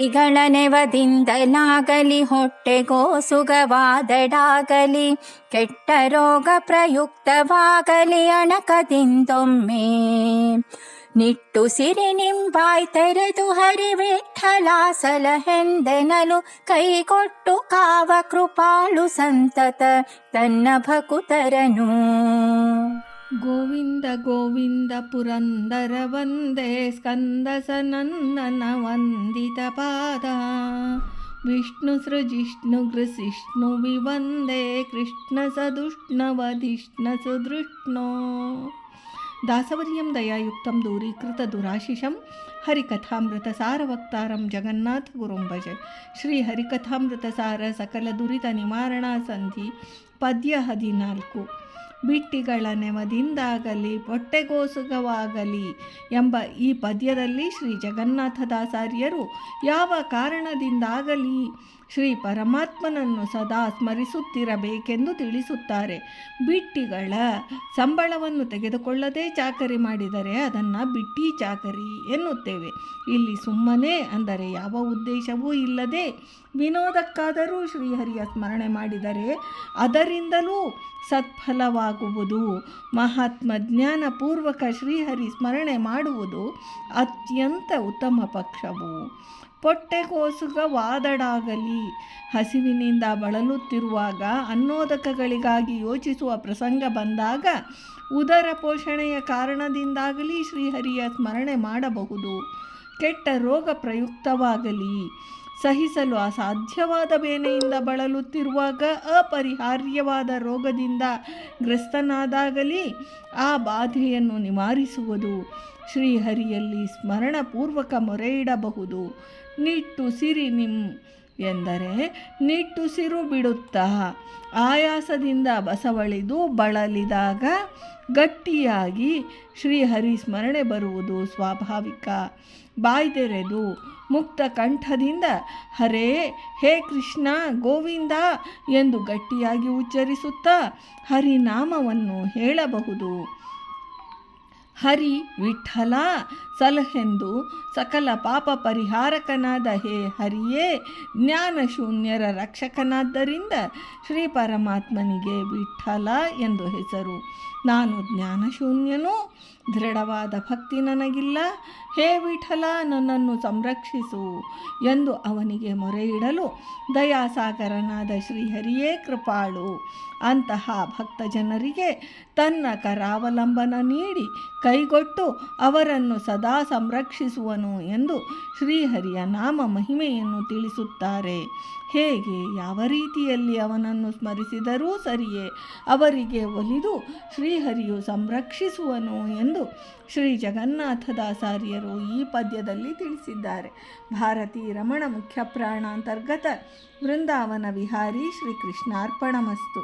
ಇಗಳ ನೆವದಿಂದಲಾಗಲಿ ಹೊಟ್ಟೆಗೋ ಸುಗವಾದಡಾಗಲಿ ಕೆಟ್ಟ ರೋಗ ಪ್ರಯುಕ್ತವಾಗಲಿ ಅಣಕದಿಂದೊಮ್ಮೆ ನಿಟ್ಟು ಸಿರಿ ನಿಂಬಾಯ್ ತೆರೆದು ಹರಿವಿಠಲ ಸಲಹೆಂದೆನಲು ಕೈಗೊಟ್ಟು ಕಾವ ಕೃಪಾಳು ಸಂತತ ತನ್ನ ಭಕುತರನು ಗೋವಿಂದ ಗೋವಿಂದ ಪುರಂದರ ವಂದೇ ಸ್ಕಂದ ಸನಂದನ ವಂದಿತ ಪಾದ ವಿಷ್ಣು ಸೃಜಿಷ್ಣು ಗೃಸಿಷ್ಣು ವಿವಂದೇ ಕೃಷ್ಣ ಸದುಷ್ಣವಧಿಷ್ಣ ಸುದೃಷ್ಣೋ ದಾಸವರ್ಯಂ ದಯಾಯುಕ್ತಂ ದೂರೀಕೃತ ದುರಾಶಿಷಂ ಹರಿಕಥಾಮೃತ ಸಾರವಕ್ತಾರಂ ಜಗನ್ನಾಥ ಗುರುಂ ಭಜ ಶ್ರೀ ಹರಿಕಥಾಮೃತ ಸಾರ ಸಕಲ ದುರಿತ ನಿವಾರಣಾ ಸಂಧಿ ಪದ್ಯ ಹದಿನಾಲ್ಕು ಬಿಟ್ಟಿಗಳ ನೆಮದಿಂದಾಗಲಿ ಪೊಟ್ಟೆಗೋಸುಗವಾಗಲಿ ಎಂಬ ಈ ಪದ್ಯದಲ್ಲಿ ಶ್ರೀ ಜಗನ್ನಾಥದಾಸಾರ್ಯರು ಯಾವ ಕಾರಣದಿಂದಾಗಲಿ ಶ್ರೀ ಪರಮಾತ್ಮನನ್ನು ಸದಾ ಸ್ಮರಿಸುತ್ತಿರಬೇಕೆಂದು ತಿಳಿಸುತ್ತಾರೆ. ಬಿಟ್ಟಿಗಳ ಸಂಬಳವನ್ನು ತೆಗೆದುಕೊಳ್ಳದೆ ಚಾಕರಿ ಮಾಡಿದರೆ ಅದನ್ನು ಬಿಟ್ಟಿ ಚಾಕರಿ ಎನ್ನುತ್ತೇವೆ. ಇಲ್ಲಿ ಸುಮ್ಮನೆ ಅಂದರೆ ಯಾವ ಉದ್ದೇಶವೂ ಇಲ್ಲದೆ, ವಿನೋದಕ್ಕಾದರೂ ಶ್ರೀಹರಿಯ ಸ್ಮರಣೆ ಮಾಡಿದರೆ ಅದರಿಂದಲೂ ಸತ್ಫಲವಾಗುವುದು. ಮಹಾತ್ಮ ಜ್ಞಾನಪೂರ್ವಕ ಶ್ರೀಹರಿ ಸ್ಮರಣೆ ಮಾಡುವುದು ಅತ್ಯಂತ ಉತ್ತಮ ಪಕ್ಷವು. ಪೊಟ್ಟೆಗೋಸುಗವಾದಡಾಗಲಿ ಹಸಿವಿನಿಂದ ಬಳಲುತ್ತಿರುವಾಗ ಅನ್ನೋದಕಗಳಿಗಾಗಿ ಯೋಚಿಸುವ ಪ್ರಸಂಗ ಬಂದಾಗ ಉದರ ಪೋಷಣೆಯ ಕಾರಣದಿಂದಾಗಲಿ ಶ್ರೀಹರಿಯ ಸ್ಮರಣೆ ಮಾಡಬಹುದು. ಕೆಟ್ಟ ರೋಗ ಪ್ರಯುಕ್ತವಾಗಲಿ. ಸಹಿಸಲು ಅಸಾಧ್ಯವಾದ ಬೇನೆಯಿಂದ ಬಳಲುತ್ತಿರುವಾಗ ಅಪರಿಹಾರ್ಯವಾದ ರೋಗದಿಂದ ಗ್ರಸ್ತನಾದಾಗಲಿ ಆ ಬಾಧೆಯನ್ನು ನಿವಾರಿಸುವುದು ಶ್ರೀಹರಿಯಲ್ಲಿ ಸ್ಮರಣಪೂರ್ವಕ ಮೊರೆಯಿಡಬಹುದು. ನಿಟ್ಟು ಸಿರಿ ನಿಮ್ ಎಂದರೆ ನಿಟ್ಟುಸಿರು ಬಿಡುತ್ತಾ. ಆಯಾಸದಿಂದ ಬಸವಳಿದು ಬಳಲಿದಾಗ ಗಟ್ಟಿಯಾಗಿ ಶ್ರೀಹರಿ ಸ್ಮರಣೆ ಬರುವುದು ಸ್ವಾಭಾವಿಕ. ಬಾಯ್ದೆರೆದು ಮುಕ್ತ ಕಂಠದಿಂದ ಹರೇ, ಹೇ ಕೃಷ್ಣ, ಗೋವಿಂದ ಎಂದು ಗಟ್ಟಿಯಾಗಿ ಉಚ್ಚರಿಸುತ್ತಾ ಹರಿನಾಮವನ್ನು ಹೇಳಬಹುದು. ಹರಿ ವಿಠಲ ಸಲಹೆಂದು ಸಕಲ ಪಾಪ ಪರಿಹಾರಕನಾದ ಹೇ ಹರಿಯೇ ಜ್ಞಾನಶೂನ್ಯರ ರಕ್ಷಕನಾದ್ದರಿಂದ ಶ್ರೀ ಪರಮಾತ್ಮನಿಗೆ ವಿಠಲ ಎಂದು ಹೆಸರು. ನಾನು ಜ್ಞಾನಶೂನ್ಯನು ದೃಢವಾದ ಭಕ್ತಿ ನನಗಿಲ್ಲ. ಹೇ ವಿಠಲ, ನನ್ನನ್ನು ಸಂರಕ್ಷಿಸು ಎಂದು ಅವನಿಗೆ ಮೊರೆಯಿಡಲು ದಯಾಸಾಗರನಾದ ಶ್ರೀಹರಿಯೇ ಕೃಪಾಳು. ಅಂತಹ ಭಕ್ತ ಜನರಿಗೆ ತನ್ನ ಕರಾವಲಂಬನ ನೀಡಿ ಕೈಗೊಟ್ಟು ಅವರನ್ನು ಸದಾ ಸಂರಕ್ಷಿಸುವನು ಎಂದು ಶ್ರೀಹರಿಯ ನಾಮ ಮಹಿಮೆಯನ್ನು ತಿಳಿಸುತ್ತಾರೆ. ಹೇಗೆ, ಯಾವ ರೀತಿಯಲ್ಲಿ ಅವನನ್ನು ಸ್ಮರಿಸಿದರೂ ಸರಿಯೇ, ಅವರಿಗೆ ಒಲಿದು ಶ್ರೀಹರಿಯು ಸಂರಕ್ಷಿಸುವನು ಎಂದು ಶ್ರೀ ಜಗನ್ನಾಥದಾಸಾರ್ಯರು ಈ ಪದ್ಯದಲ್ಲಿ ತಿಳಿಸಿದ್ದಾರೆ. ಭಾರತೀ ರಮಣ ಮುಖ್ಯ ಪ್ರಾಣಾಂತರ್ಗತ ವೃಂದಾವನ ವಿಹಾರಿ ಶ್ರೀ ಕೃಷ್ಣಾರ್ಪಣಮಸ್ತು